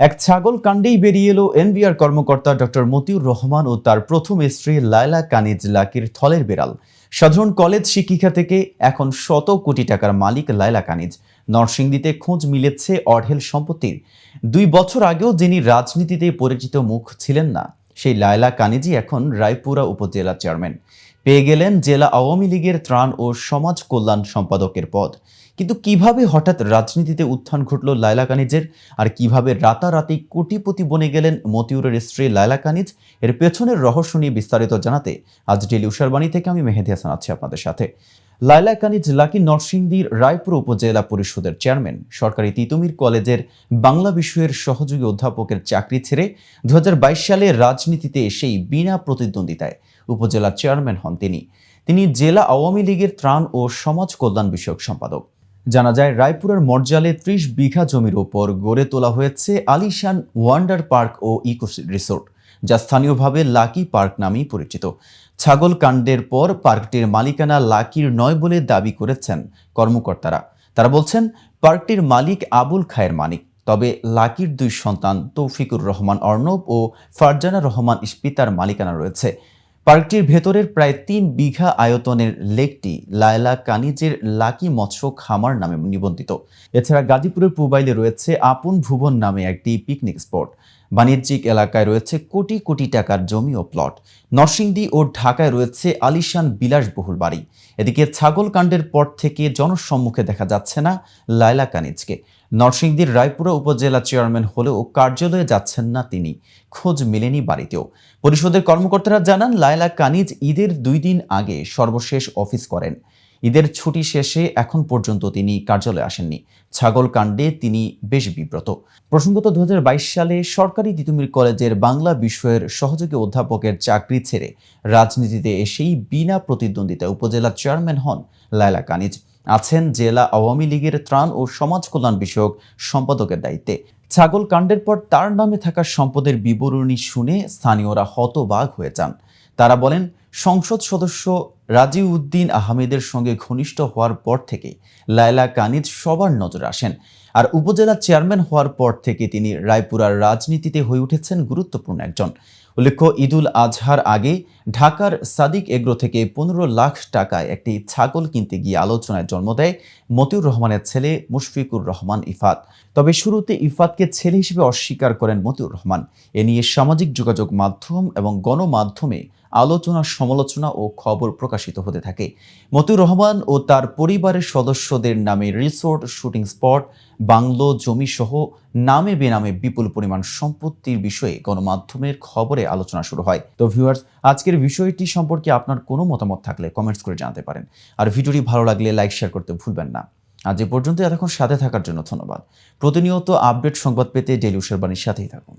এক ছাগল কাণ্ডেই বেরিয়ে এলো এনবিআর কর্মকর্তা ডক্টর মতিউর রহমান ও তার প্রথম স্ত্রী লায়লা কানিজ লাকির থলের বেড়াল। সাধারণ কলেজ শিক্ষিকা থেকে এখন শত কোটি টাকার মালিক লায়লা কানিজ। নরসিংদীতে খোঁজ মিলেছে অঢেল সম্পত্তির। দুই বছর আগেও যিনি রাজনীতিতে পরিচিত মুখ ছিলেন না, সেই লায়লা কানিজই এখন রায়পুরা উপজেলা চেয়ারম্যান। পেয়ে গেলেন জেলা আওয়ামী লীগের ত্রাণ ও সমাজ কল্যাণ সম্পাদকের পদ। কিন্তু কীভাবে হঠাৎ রাজনীতিতে উত্থান ঘটল লায়লা কানিজের? আর কীভাবে রাতারাতি কোটিপতি বনে গেলেন মতিউরের স্ত্রী লায়লা কানিজ? এর পেছনের রহস্য নিয়ে বিস্তারিত জানাতে আজ ডেলি উষারবাণী থেকে আমি মেহেদি হাসান আছি আপনাদের সাথে। লায়লা কানিজ লাকি নরসিংদীর রায়পুর উপজেলা পরিষদের চেয়ারম্যান। সরকারি তিতুমির কলেজের বাংলা বিষয়ের সহযোগী অধ্যাপকের চাকরি ছেড়ে দু হাজার বাইশ সালে রাজনীতিতে এসেই বিনা প্রতিদ্বন্দ্বিতায় উপজেলা চেয়ারম্যান হন তিনি। তিনি জেলা আওয়ামী লীগের ত্রাণ ও সমাজ কল্যাণ বিষয়ক সম্পাদক। জানা যায়, রায়পুরের মর্জালে ত্রিশ বিঘা জমির ওপর গড়ে তোলা হয়েছে আলিশান ওয়ান্ডার পার্ক ও ইকো রিসোর্ট, যা স্থানীয়ভাবে লাকি পার্ক নামেই পরিচিত। ছাগল কাণ্ডের পর পার্কটির মালিকানা লাকির নয় বলে দাবি করেছেন কর্মকর্তারা। তারা বলছেন, পার্কটির মালিক আবুল খায়ের মানিক, তবে লাকির দুই সন্তান তৌফিকুর রহমান অর্ণব ও ফারজানা রহমান ইস্পিতার মালিকানা রয়েছে। পার্কটির ভেতরের প্রায় তিন বিঘা আয়তনের লেকটি লায়লা কানিজের লাকি মৎস্য খামার নামে নিবন্ধিত। এছাড়া গাজীপুরের পুবাইলে রয়েছে আপন ভুবন নামে একটি পিকনিক স্পট। বাণিজ্যিক এলাকায় রয়েছে কোটি কোটি টাকার জমি ও প্লট। নরসিংদী ও ঢাকায় রয়েছে আলিশান বিলাসবহুল বাড়ি। এদিকে ছাগল কাণ্ডের পর থেকে জনসম্মুখে দেখা যাচ্ছে না লায়লা কানিজকে নরসিংদীর রায়পুরা উপজেলা চেয়ারম্যান হলেও কার্যালয়ে যাচ্ছেন না তিনি। খোঁজ মেলেনি বাড়িতেও। পরিষদের কর্মকর্তারা জানান, লায়লা কানিজ ঈদের দুই দিন আগে সর্বশেষ অফিস করেন। ঈদের ছুটি শেষে এখন পর্যন্ত তিনি কার্যালয়ে আসেননি। ছাগল কাণ্ডে তিনি বেশ বিব্রত। প্রসঙ্গত দু হাজার বাইশ সালে সরকারি তিতুমির কলেজের বাংলা বিষয়ের সহযোগী অধ্যাপকের চাকরি ছেড়ে রাজনীতিতে এসেই বিনা প্রতিদ্বন্দ্বিতায় উপজেলা চেয়ারম্যান হন লায়লা কানিজ। আছেন জেলা আওয়ামী লীগের ত্রাণ ও সমাজ কল্যাণ বিষয়ক সম্পাদকের দায়িত্বে। ছাগল কাণ্ডের পর তার নামে থাকা সম্পদের বিবরণী শুনে স্থানীয়রা হতবাক হয়ে যান। তারা বলেন, সংসদ সদস্য রাজিউ উদ্দিন আহমেদের সঙ্গে ঘনিষ্ঠ হওয়ার পর থেকে লায়লা কানিজ সবার নজরে আসেন আর উপজেলা চেয়ারম্যান হওয়ার পর থেকে তিনি রায়পুরার রাজনীতিতে হয়ে উঠেছেন গুরুত্বপূর্ণ একজন। উল্লেখ্য, ঈদুল আজহার আগে ঢাকার সাদিক এগ্রো থেকে পনেরো লাখ টাকায় একটি ছাগল কিনতে গিয়ে আলোচনায় জন্ম দেয় মতিউর রহমানের ছেলে মুশফিকুর রহমান ইফাত। তবে শুরুতে ইফাতকে ছেলে হিসেবে অস্বীকার করেন মতিউর রহমান। এ নিয়ে সামাজিক যোগাযোগ মাধ্যম এবং গণমাধ্যমে আলোচনা, সমালোচনা ও খবর প্রকাশিত হতে থাকে। মতিউর রহমান ও তার পরিবারের সদস্যদের নামে রিসোর্ট শুটিং স্পট, বাংলো জমি সহ নামে বেনামে বিপুল পরিমাণ সম্পত্তির বিষয়ে গণমাধ্যমের খবরে আলোচনা শুরু হয়। তো ভিউয়ার্স, আজকের বিষয়টি সম্পর্কে আপনার কোনো মতামত থাকলে কমেন্টস করে জানাতে পারেন। আর ভিডিওটি ভালো লাগলে লাইক শেয়ার করতে ভুলবেন না। আজ এ পর্যন্ত এতক্ষণ সাথে থাকার জন্য ধন্যবাদ। প্রতিনিয়ত আপডেট সংবাদ পেতে ডেলি উষার বাণীর সাথেই থাকুন।